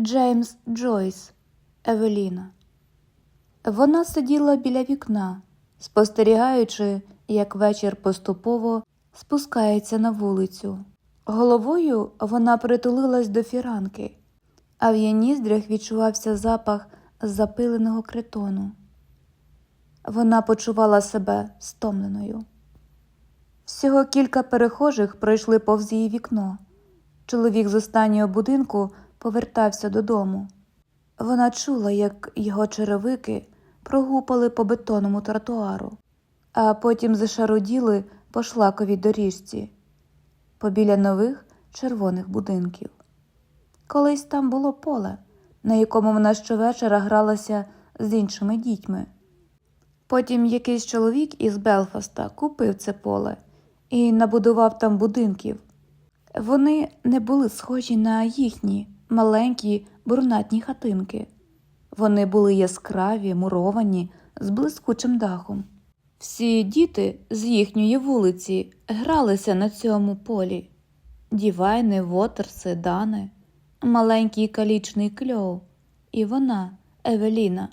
Джеймс Джойс, Евеліна. Вона сиділа біля вікна, спостерігаючи, як вечір поступово спускається на вулицю. Головою вона притулилась до фіранки, а в її ніздрях відчувався запах запиленого критону. Вона почувала себе стомленою. Всього кілька перехожих пройшли повз її вікно. Чоловік з останнього будинку повертався додому. Вона чула, як його черевики прогупали по бетонному тротуару, а потім зашаруділи по шлаковій доріжці побіля нових червоних будинків. Колись там було поле, на якому вона щовечора гралася з іншими дітьми. Потім якийсь чоловік із Белфаста купив це поле і набудував там будинків. Вони не були схожі на їхні маленькі бурнатні хатинки. Вони були яскраві, муровані, з блискучим дахом. Всі діти з їхньої вулиці гралися на цьому полі. Дівайни, Вотерси, Дани, маленький калічний кльоу, і вона, Евеліна,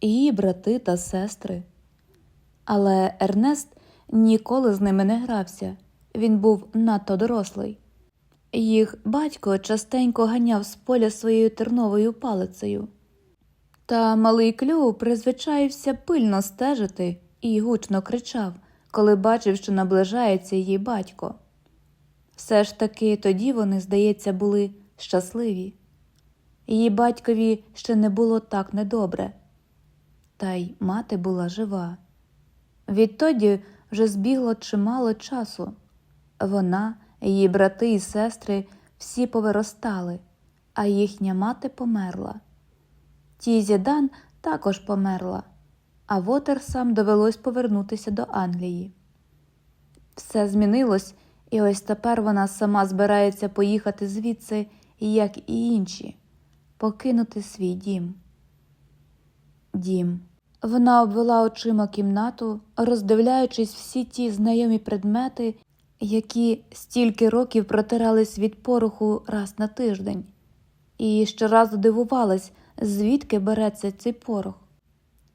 її брати та сестри. Але Ернест ніколи з ними не грався, він був надто дорослий. Їх батько частенько ганяв з поля своєю терновою палицею. Та малий клюв призвичаївся пильно стежити і гучно кричав, коли бачив, що наближається її батько. Все ж таки тоді вони, здається, були щасливі. Її батькові ще не було так недобре, та й мати була жива. Відтоді вже збігло чимало часу. Вона, її брати і сестри всі повиростали, а їхня мати померла. Тізі Дан також померла, а Вотерсам довелось повернутися до Англії. Все змінилось, і ось тепер вона сама збирається поїхати звідси, як і інші, покинути свій дім. Дім. Вона обвела очима кімнату, роздивляючись всі ті знайомі предмети, які стільки років протирались від пороху раз на тиждень, і щоразу дивувалась, звідки береться цей порох.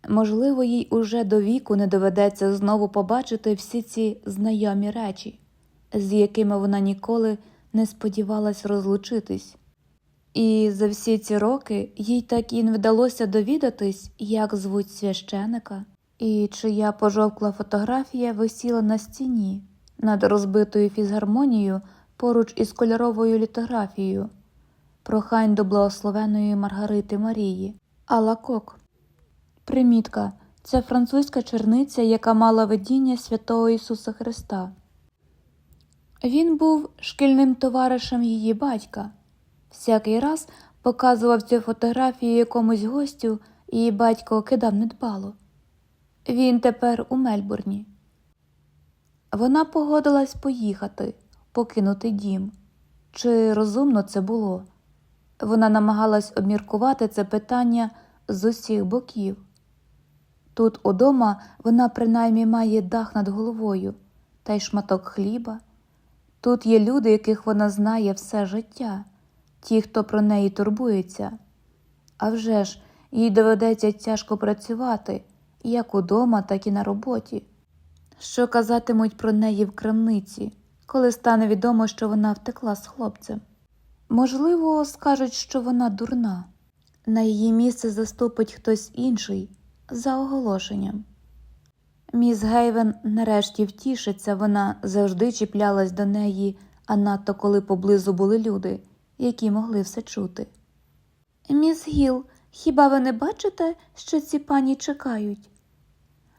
Можливо, їй уже до віку не доведеться знову побачити всі ці знайомі речі, з якими вона ніколи не сподівалась розлучитись. І за всі ці роки їй так і не вдалося довідатись, як звуть священика, і чия пожовкла фотографія висіла на стіні над розбитою фізгармонією поруч із кольоровою літографією прохань до благословеної Маргарити Марії, Алакок. Примітка це французька черниця, яка мала видіння святого Ісуса Христа. Він був шкільним товаришем її батька. Всякий раз показував цю фотографію якомусь гостю, і її батько кидав недбало. Він тепер у Мельбурні. Вона погодилась поїхати, покинути дім. Чи розумно це було? Вона намагалась обміркувати це питання з усіх боків. Тут удома вона принаймні має дах над головою та й шматок хліба. Тут є люди, яких вона знає все життя, ті, хто про неї турбується. А вже ж, їй доведеться тяжко працювати як удома, так і на роботі. Що казатимуть про неї в крамниці, коли стане відомо, що вона втекла з хлопцем? Можливо, скажуть, що вона дурна, на її місце заступить хтось інший за оголошенням. Міс Гейвен нарешті втішиться, вона завжди чіплялась до неї, а надто коли поблизу були люди, які могли все чути. Міс Гіл, хіба ви не бачите, що ці пані чекають?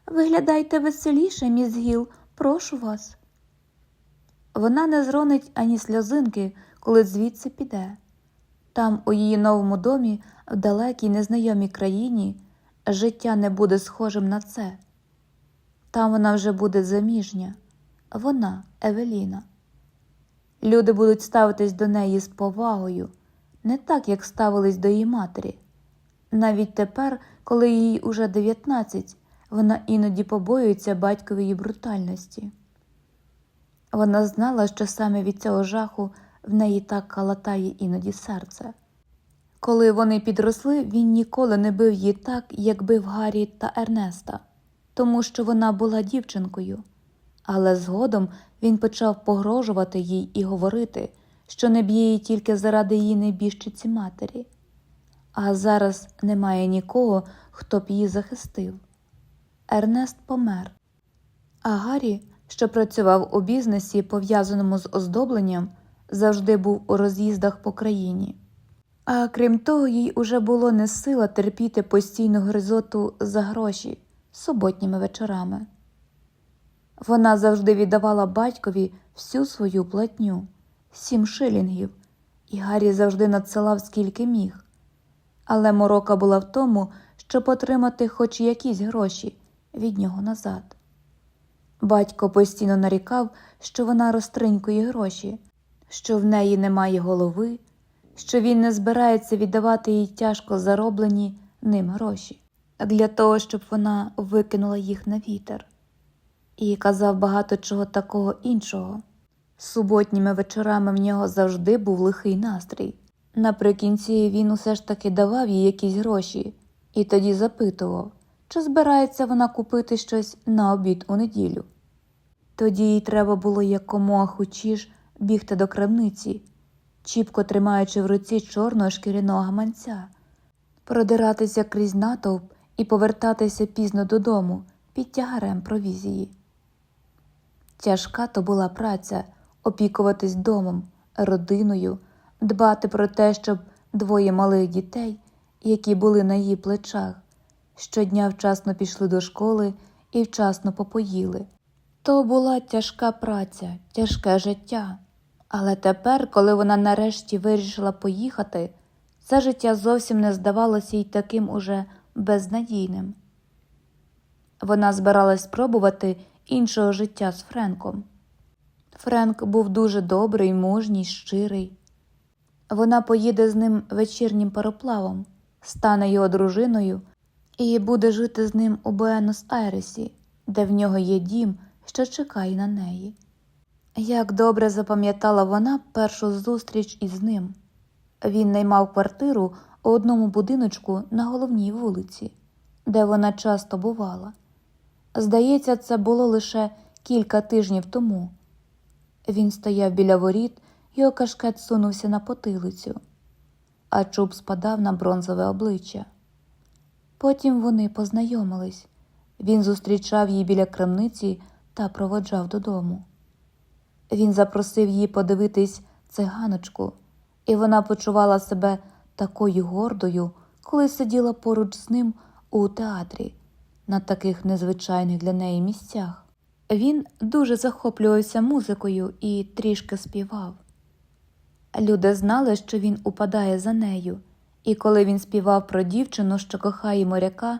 Виглядайте веселіше, міс Гіл, прошу вас. Вона не зронить ані сльозинки, коли звідси піде. Там, у її новому домі, в далекій незнайомій країні, життя не буде схожим на це. Там вона вже буде заміжня, вона, Евеліна. Люди будуть ставитись до неї з повагою, не так, як ставились до її матері. Навіть тепер, коли їй уже 19, вона іноді побоюється батькової брутальності. Вона знала, що саме від цього жаху в неї так калатає іноді серце. Коли вони підросли, він ніколи не бив її так, як бив Гаррі та Ернеста, тому що вона була дівчинкою. Але згодом він почав погрожувати їй і говорити, що не б'є її тільки заради її небіжчиці матері. А зараз немає нікого, хто б її захистив. Ернест помер. А Гаррі, що працював у бізнесі, пов'язаному з оздобленням, завжди був у роз'їздах по країні. А крім того, їй уже було не сила терпіти постійну гризоту за гроші суботніми вечорами. Вона завжди віддавала батькові всю свою платню сім шилінгів, і Гаррі завжди надсилав скільки міг. Але морока була в тому, щоб отримати хоч якісь гроші від нього назад. Батько постійно нарікав, що вона розтринькує гроші, що в неї немає голови, що він не збирається віддавати їй тяжко зароблені ним гроші для того, щоб вона викинула їх на вітер. І казав багато чого такого іншого. Суботніми вечорами в нього завжди був лихий настрій. Наприкінці він усе ж таки давав їй якісь гроші і тоді запитував, чи збирається вона купити щось на обід у неділю. Тоді їй треба було якомога хучіш бігти до крамниці, чіпко тримаючи в руці чорного шкіряного гаманця, продиратися крізь натовп і повертатися пізно додому під тягарем провізії. Тяжка то була праця опікуватись домом, родиною, дбати про те, щоб двоє малих дітей, які були на її плечах, щодня вчасно пішли до школи і вчасно попоїли. То була тяжка праця, тяжке життя. Але тепер, коли вона нарешті вирішила поїхати, це життя зовсім не здавалося їй таким уже безнадійним. Вона збиралась спробувати іншого життя з Френком. Френк був дуже добрий, мужній, щирий. Вона поїде з ним вечірнім пароплавом, стане його дружиною і буде жити з ним у Буенос-Айресі, де в нього є дім, що чекає на неї. Як добре запам'ятала вона першу зустріч із ним. Він наймав квартиру у одному будиночку на головній вулиці, де вона часто бувала. Здається, це було лише кілька тижнів тому. Він стояв біля воріт, його кашкет сунувся на потилицю, а чуб спадав на бронзове обличчя. Потім вони познайомились. Він зустрічав її біля крамниці та проводжав додому. Він запросив її подивитись циганочку, і вона почувала себе такою гордою, коли сиділа поруч з ним у театрі на таких незвичайних для неї місцях. Він дуже захоплювався музикою і трішки співав. Люди знали, що він упадає за нею, і коли він співав про дівчину, що кохає моряка,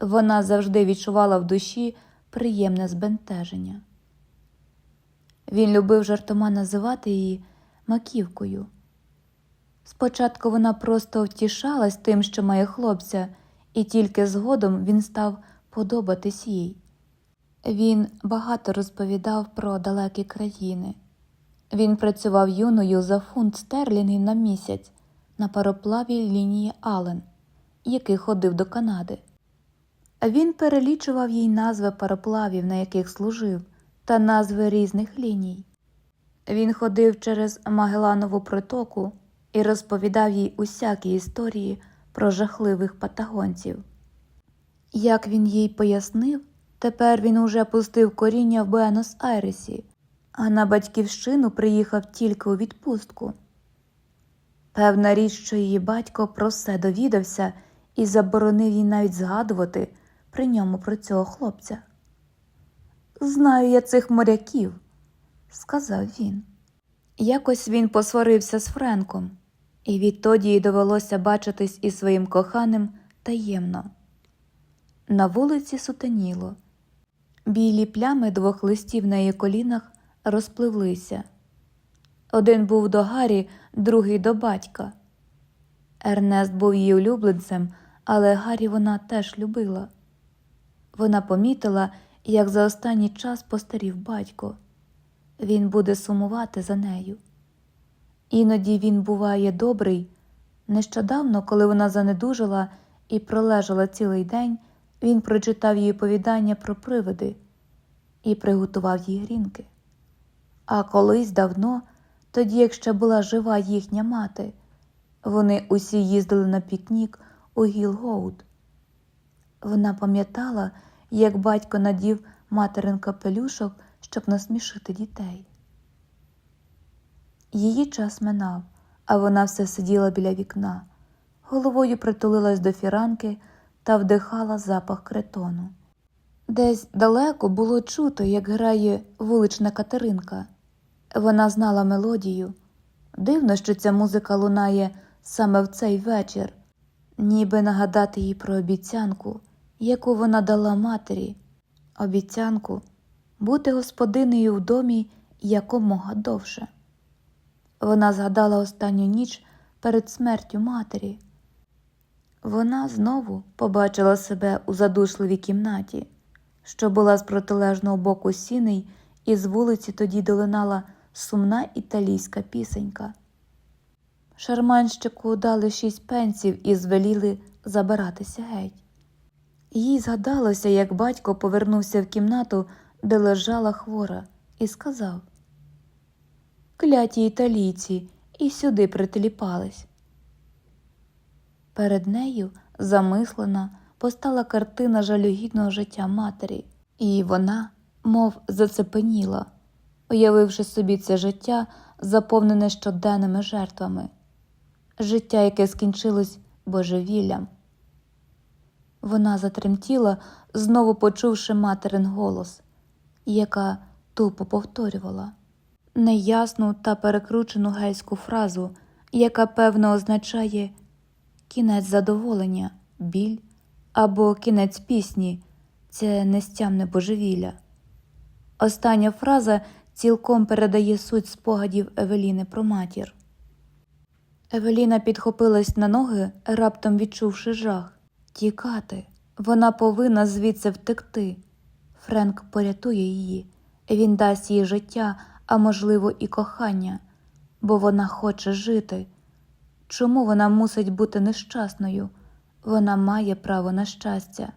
вона завжди відчувала в душі приємне збентеження. Він любив жартома називати її маківкою. Спочатку вона просто втішалась тим, що має хлопця, і тільки згодом він став подобатись їй. Він багато розповідав про далекі країни. Він працював юною за фунт стерлінгів на місяць на пароплаві лінії Ален, який ходив до Канади. Він перелічував їй назви пароплавів, на яких служив, та назви різних ліній. Він ходив через Магеланову протоку і розповідав їй усякі історії про жахливих патагонців. Як він їй пояснив, тепер він уже пустив коріння в Буенос-Айресі, а на батьківщину приїхав тільки у відпустку. Певна річ, що її батько про все довідався і заборонив їй навіть згадувати при ньому про цього хлопця. Знаю я цих моряків, сказав він. Якось він посварився з Френком, і відтоді їй довелося бачитись із своїм коханим таємно. На вулиці сутеніло. Білі плями двох листів на її колінах розпливлися. Один був до Гаррі, другий до батька. Ернест був її улюбленцем, але Гаррі вона теж любила. Вона помітила, як за останній час постарів батько. Він буде сумувати за нею. Іноді він буває добрий, Нещодавно, коли вона занедужила і пролежала цілий день, він прочитав їй оповідання про привиди і приготував їй грінки. А колись давно, тоді як ще була жива їхня мати, вони усі їздили на пікнік у Гілгоуд. Вона пам'ятала, як батько надів материн капелюшок, щоб насмішити дітей. Її час минав, а вона все сиділа біля вікна, головою притулилась до фіранки та вдихала запах кретону. Десь далеко було чуто, як грає вулична Катеринка. Вона знала мелодію. Дивно, що ця музика лунає саме в цей вечір, ніби нагадати їй про обіцянку, яку вона дала матері, обіцянку бути господинею в домі якомога довше. Вона згадала останню ніч перед смертю матері. Вона знову побачила себе у задушливій кімнаті, що була з протилежного боку сіней, і з вулиці тоді долинала сумна італійська пісенька. Шарманщику дали шість пенсів і звеліли забиратися геть. Їй згадалося, як батько повернувся в кімнату, де лежала хвора, і сказав Кляті італійці і сюди притиліпались. Перед нею, замислена, постала картина жалюгідного життя матері, і вона, мов зацепеніла, уявивши собі це життя, заповнене щоденними жертвами, життя, яке скінчилось божевіллям. Вона затремтіла, знову почувши материн голос, яка тупо повторювала неясну та перекручену гельську фразу, яка певно означає кінець задоволення, біль або кінець пісні це нестямне божевілля. Остання фраза цілком передає суть спогадів Евеліни про матір. Евеліна підхопилась на ноги, раптом відчувши жах. Тікати. Вона повинна звідси втекти. Френк порятує її, він дасть їй життя, а можливо, і кохання, бо вона хоче жити. Чому вона мусить бути нещасною? Вона має право на щастя.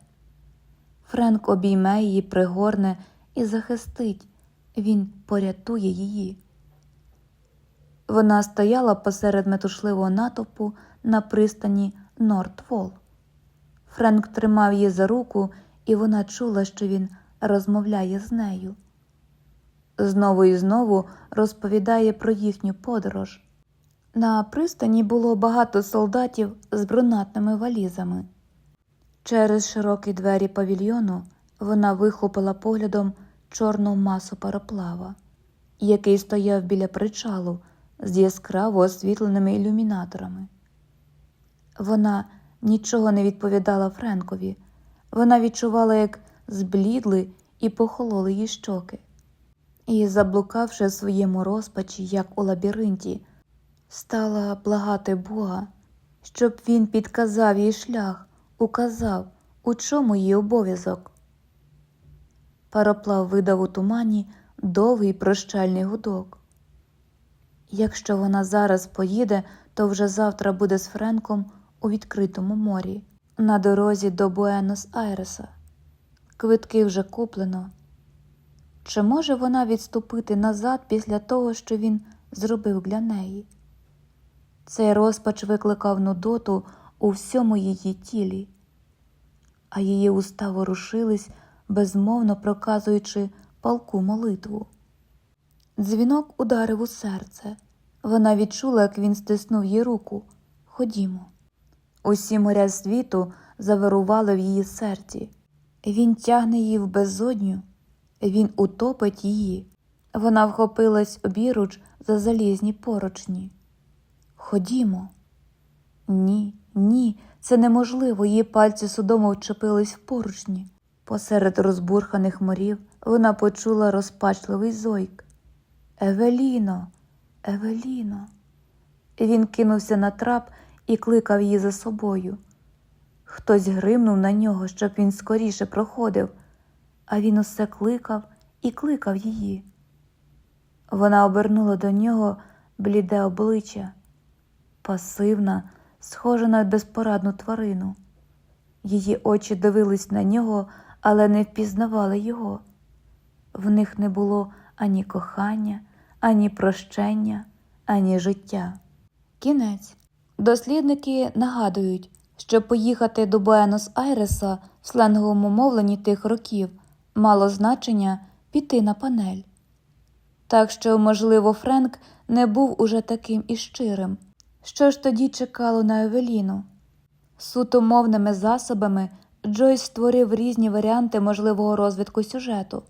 Френк обійме її, пригорне і захистить, він порятує її. Вона стояла посеред метушливого натовпу на пристані Нортвол. Френк тримав її за руку, і вона чула, що він розмовляє з нею. Знову і знову розповідає про їхню подорож. На пристані було багато солдатів з брунатними валізами. Через широкі двері павільйону вона вихопила поглядом чорну масу пароплава, який стояв біля причалу з яскраво освітленими ілюмінаторами. Вона нічого не відповідала Френкові. Вона відчувала, як зблідли і похололи її щоки. І, заблукавши в своєму розпачі, як у лабіринті, стала благати Бога, щоб він підказав їй шлях, указав, у чому її обов'язок. Пароплав видав у тумані довгий прощальний гудок. Якщо вона зараз поїде, то вже завтра буде з Френком у відкритому морі, на дорозі до Буенос-Айреса. Квитки вже куплено. Чи може вона відступити назад після того, що він зробив для неї? Цей розпач викликав нудоту у всьому її тілі, а її уста ворушились, безмовно проказуючи палку молитву. Дзвінок ударив у серце. Вона відчула, як він стиснув їй руку. Ходімо. Усі моря світу завирували в її серці. Він тягне її в безодню, він утопить її. Вона вхопилась обіруч за залізні поручні. Ходімо. Ні, ні, це неможливо. Її пальці судомо вчепились в поручні. Посеред розбурханих морів вона почула розпачливий зойк. Евеліно, Евеліно. Він кинувся на трап і кликав її за собою. Хтось гримнув на нього, щоб він скоріше проходив, а він усе кликав і кликав її. Вона обернула до нього бліде обличчя, пасивна, схожа на безпорадну тварину. Її очі дивились на нього, але не впізнавали його. В них не було ані кохання, ані прощення, ані життя. Кінець. Дослідники нагадують, що поїхати до Буенос-Айреса в сленговому мовленні тих років мало значення піти на панель. Так що, можливо, Френк не був уже таким і щирим. Що ж тоді чекало на Евеліну? Суто мовними засобами Джойс створив різні варіанти можливого розвитку сюжету.